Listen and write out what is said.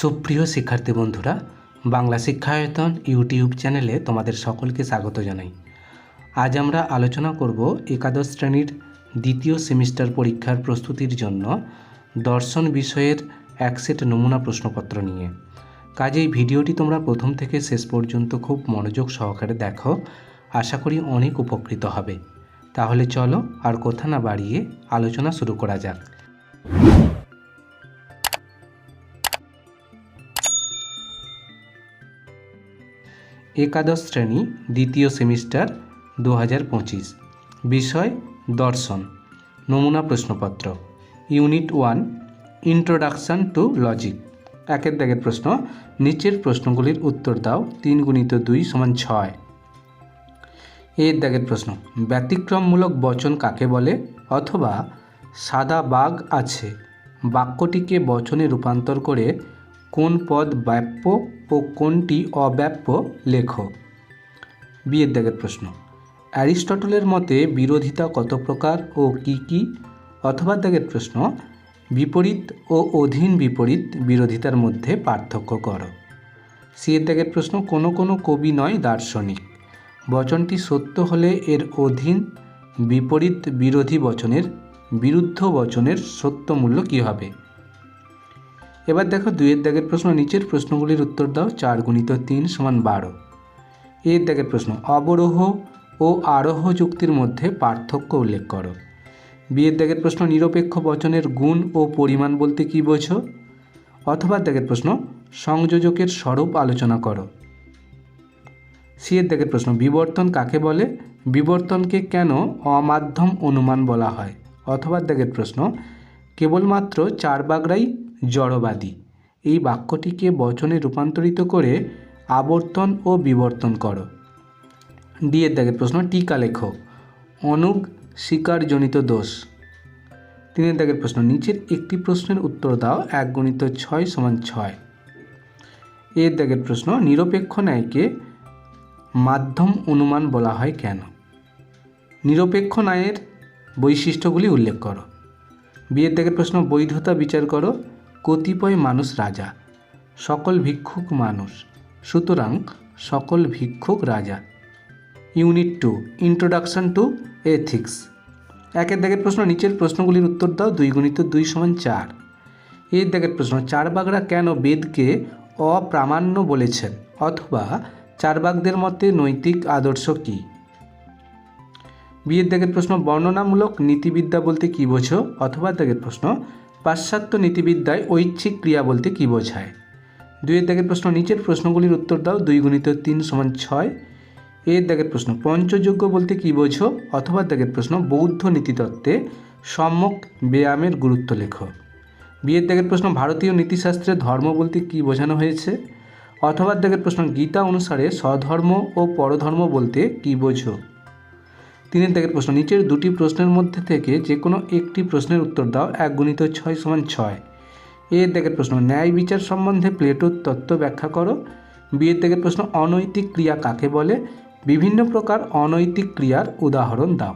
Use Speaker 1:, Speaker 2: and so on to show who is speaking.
Speaker 1: সুপ্রিয় শিক্ষার্থী বন্ধুরা, বাংলা শিক্ষায়তন ইউটিউব চ্যানেলে তোমাদের সকলকে স্বাগত জানাই। আজ আমরা আলোচনা করব একাদশ শ্রেণির দ্বিতীয় সেমিস্টার পরীক্ষার প্রস্তুতির জন্য দর্শন বিষয়ের এক সেট নমুনা প্রশ্নপত্র নিয়ে। কাজেই ভিডিওটি তোমরা প্রথম থেকে শেষ পর্যন্ত খুব মনোযোগ সহকারে দেখো, আশা করি অনেক উপকৃত হবে। তাহলে চলো আর কথা না বাড়িয়ে আলোচনা শুরু করা যাক। একাদশ শ্রেণি, দ্বিতীয় সেমিস্টার দু হাজার পঁচিশ। বিষয়, দর্শন। নমুনা প্রশ্নপত্র। Unit one, introduction to logic. একের দাগের প্রশ্ন, নিচের প্রশ্নগুলির উত্তর দাও তিন গুণিত দুই সমান ছয়। এর দাগের প্রশ্ন, ব্যতিক্রমমূলক বচন কাকে বলে অথবা সাদা বাঘ আছে? বাক্যটিকে বচনে রূপান্তর করে কোন পদ ব্যাপ্য ও কোনটি অব্যাপ্য লেখ? বিয়ের দাগের প্রশ্ন। অ্যারিস্টটলের মতে বিরোধিতা কত প্রকার ও কি কি? অথবা দাগের প্রশ্ন, বিপরীত ও অধীন বিপরীত বিরোধিতার মধ্যে পার্থক্য করো। সিয়ের দাগের প্রশ্ন, কোনো কোনো কবি নয় দার্শনিক। বচনটি সত্য হলে এর অধীন বিপরীত বিরোধী বচনের বিরুদ্ধ বচনের সত্য মূল্য কী হবে? এবার দেখো দুইয়ের দাগের প্রশ্ন নিচের প্রশ্নগুলির উত্তর দাও চার গুণিত তিন সমান বারো। এর দাগের প্রশ্ন, অবরোহ ও আরোহ যুক্তির মধ্যে পার্থক্য উল্লেখ করো। বিয়ের দাগের প্রশ্ন, নিরপেক্ষ বচনের গুণ ও পরিমাণ বলতে কী বোঝো? অথবা দাগের প্রশ্ন, সংযোজকের স্বরূপ আলোচনা করো। সিয়ের দাগের প্রশ্ন, বিবর্তন কাকে বলে? বিবর্তনকে কেন অমাধ্যম অনুমান বলা হয়? অথবা দাগের প্রশ্ন, কেবলমাত্র চার বাগড়াই জড়বাদী। এই বাক্যটিকে বচনে রূপান্তরিত করে আবর্তন ও বিবর্তন করো। ডিয়ের দাগের প্রশ্ন, টিকা লেখো। অনুগ শিকারজনিত দোষ। তিনের দাগের প্রশ্ন, নিচের একটি প্রশ্নের উত্তর দাও এক গণিত ছয় সমান ছয়। এর দাগের প্রশ্ন, নিরপেক্ষ ন্যায়কে মাধ্যম অনুমান বলা হয় কেন? নিরপেক্ষ ন্যায়ের বৈশিষ্ট্যগুলি উল্লেখ করো। বিয়ের দাগের প্রশ্ন, বৈধতা বিচার করো। কতিপয় মানুষ রাজা, সকল ভিক্ষুক মানুষ। সুতরাং সকল ভিক্ষুক রাজা। Unit two, introduction to ethics. একের দাগের প্রশ্ন, নিচের প্রশ্নগুলির উত্তর দাও, দুই গুণিত দুই সমান চার। এর দাগের প্রশ্ন চারবাগরা কেন বেদকে অপ্রামাণ্য বলেছেন? অথবা চারবাগদের মতে নৈতিক আদর্শ কী? বিয়ের দাগের প্রশ্ন, বর্ণনামূলক নীতিবিদ্যা বলতে কী বোঝো? অথবা দাগের প্রশ্ন পাশ্চাত্য নীতিবিদ্যায় ঐচ্ছিক ক্রিয়া বলতে কী বোঝায়? দুইয়ের দাগের প্রশ্ন নিচের প্রশ্নগুলির উত্তর দাও, দুই গুণিত তিন সমান ছয়। এর দাগের প্রশ্ন পঞ্চযোগ্য বলতে কী বোঝো? অথবা দাগের প্রশ্ন, বৌদ্ধ নীতিতত্ত্বে সম্যক ব্যায়ামের গুরুত্ব লেখো। বিয়ের দাগের প্রশ্ন, ভারতীয় নীতিশাস্ত্রে ধর্ম বলতে কী বোঝানো হয়েছে? অথবা দাগের প্রশ্ন, গীতা অনুসারে স্বধর্ম ও পরধর্ম বলতে কী বোঝো? তিনের দাগের প্রশ্ন। নিচের দুটি প্রশ্নের মধ্যে থেকে যে কোনো একটি প্রশ্নের উত্তর দাও, এক গুণিত ছয় সমান ছয়। এর দাগের প্রশ্ন, ন্যায় বিচার সম্বন্ধে প্লেটোর তত্ত্ব ব্যাখ্যা করো। বিয়ের দাগের প্রশ্ন, অনৈতিক ক্রিয়া কাকে বলে? বিভিন্ন প্রকার অনৈতিক ক্রিয়ার উদাহরণ দাও।